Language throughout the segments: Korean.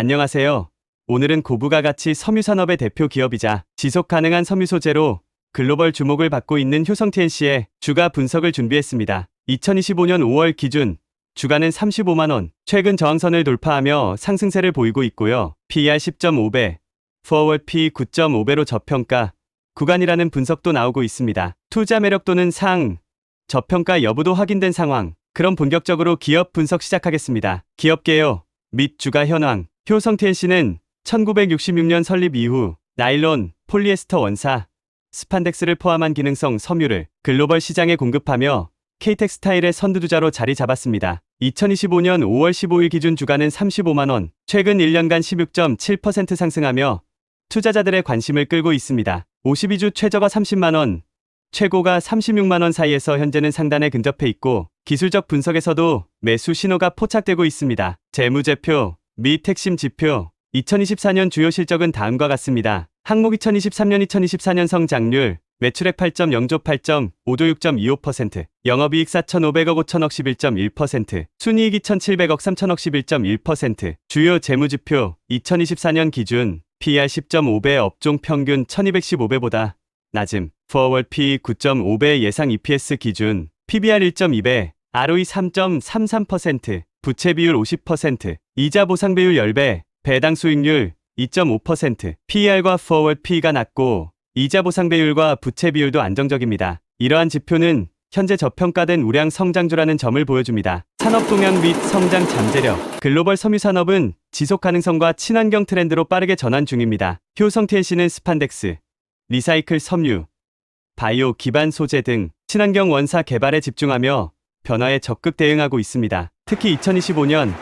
안녕하세요. 오늘은 고부가 가치 섬유산업의 대표 기업이자 지속 가능한 섬유 소재로 글로벌 주목을 받고 있는 효성TNC의 주가 분석을 준비했습니다. 2025년 5월 기준 주가는 35만원, 최근 저항선을 돌파하며 상승세를 보이고 있고요. PER 10.5배, Forward P 9.5배로 저평가 구간이라는 분석도 나오고 있습니다. 투자 매력도는 상, 저평가 여부도 확인된 상황. 그럼 본격적으로 기업 분석 시작하겠습니다. 기업 개요 및 주가 현황. 효성TNC는 1966년 설립 이후 나일론, 폴리에스터 원사, 스판덱스를 포함한 기능성 섬유를 글로벌 시장에 공급하며 K텍스타일의 선두주자로 자리 잡았습니다. 2025년 5월 15일 기준 주가는 35만원, 최근 1년간 16.7% 상승하며 투자자들의 관심을 끌고 있습니다. 52주 최저가 30만원, 최고가 36만원 사이에서 현재는 상단에 근접해 있고 기술적 분석에서도 매수 신호가 포착되고 있습니다. 재무제표 및 핵심 지표 2024년 주요 실적은 다음과 같습니다. 항목 2023년 2024년 성장률 매출액 8.0조 8점 5조 6.25% 영업이익 4,500억 5천억 11.1% 순이익 2,700억 3천억 11.1% 주요 재무지표 2024년 기준 PR 10.5배 업종 평균 1215배보다 낮음 Forward P 9.5배 예상 EPS 기준 PBR 1.2배 ROE 3.33% 부채 비율 50% 이자 보상 비율 10배 배당 수익률 2.5% PER과 Forward P가 낮고 이자 보상 비율과 부채 비율도 안정적입니다. 이러한 지표는 현재 저평가된 우량 성장주라는 점을 보여줍니다. 산업 동향 및 성장 잠재력. 글로벌 섬유 산업은 지속 가능성과 친환경 트렌드로 빠르게 전환 중입니다. 효성 TNC는 스판덱스, 리사이클 섬유, 바이오 기반 소재 등 친환경 원사 개발에 집중하며 변화에 적극 대응하고 있습니다. 특히 2025년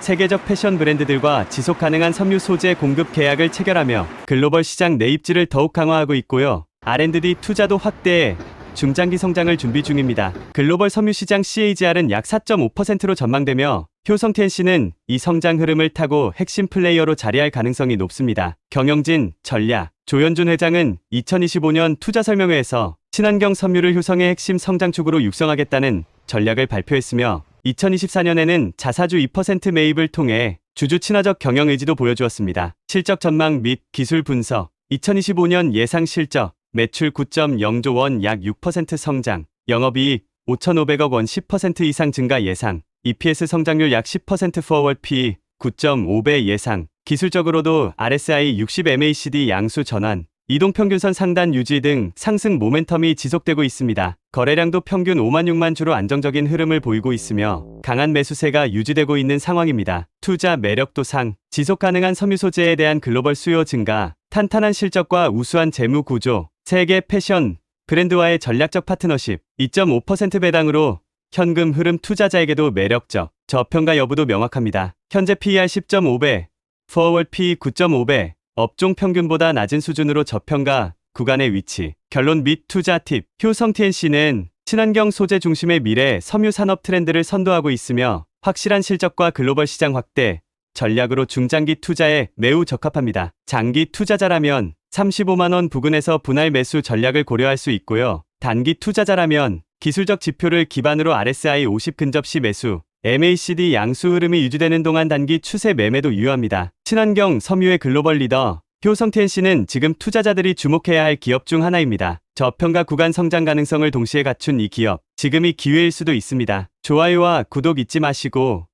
세계적 패션 브랜드들과 지속 가능한 섬유 소재 공급 계약을 체결하며 글로벌 시장 내 입지를 더욱 강화하고 있고요. R&D 투자도 확대해 중장기 성장을 준비 중입니다. 글로벌 섬유 시장 CAGR은 약 4.5%로 전망되며 효성 TNC는 이 성장 흐름을 타고 핵심 플레이어로 자리할 가능성이 높습니다. 경영진, 전략, 조현준 회장은 2025년 투자 설명회에서 친환경 섬유를 효성의 핵심 성장축으로 육성하겠다는 전략을 발표했으며 2024년에는 자사주 2% 매입을 통해 주주 친화적 경영 의지도 보여주었습니다. 실적 전망 및 기술 분석 2025년 예상 실적 매출 9.0조 원 약 6% 성장 영업이익 5,500억 원 10% 이상 증가 예상 EPS 성장률 약 10% forward P 9.5배 예상 기술적으로도 RSI 60 MACD 양수 전환 이동평균선 상단 유지 등 상승 모멘텀이 지속되고 있습니다. 거래량도 평균 5만 6만 주로 안정적인 흐름을 보이고 있으며 강한 매수세가 유지되고 있는 상황입니다. 투자 매력도 상, 지속 가능한 섬유 소재에 대한 글로벌 수요 증가, 탄탄한 실적과 우수한 재무 구조, 세계 패션 브랜드와의 전략적 파트너십, 2.5% 배당으로 현금 흐름 투자자에게도 매력적, 저평가 여부도 명확합니다. 현재 PER 10.5배, Forward P 9.5배, 업종 평균보다 낮은 수준으로 저평가 구간의 위치. 결론 및 투자 팁. 효성 TNC는 친환경 소재 중심의 미래 섬유 산업 트렌드를 선도하고 있으며 확실한 실적과 글로벌 시장 확대 전략으로 중장기 투자에 매우 적합합니다. 장기 투자자라면 35만 원 부근에서 분할 매수 전략을 고려할 수 있고요. 단기 투자자라면 기술적 지표를 기반으로 RSI 50 근접 시 매수, MACD 양수 흐름이 유지되는 동안 단기 추세 매매도 유효합니다. 친환경 섬유의 글로벌 리더 효성 TNC는 지금 투자자들이 주목해야 할 기업 중 하나입니다. 저평가 구간 성장 가능성을 동시에 갖춘 이 기업, 지금이 기회일 수도 있습니다. 좋아요와 구독 잊지 마시고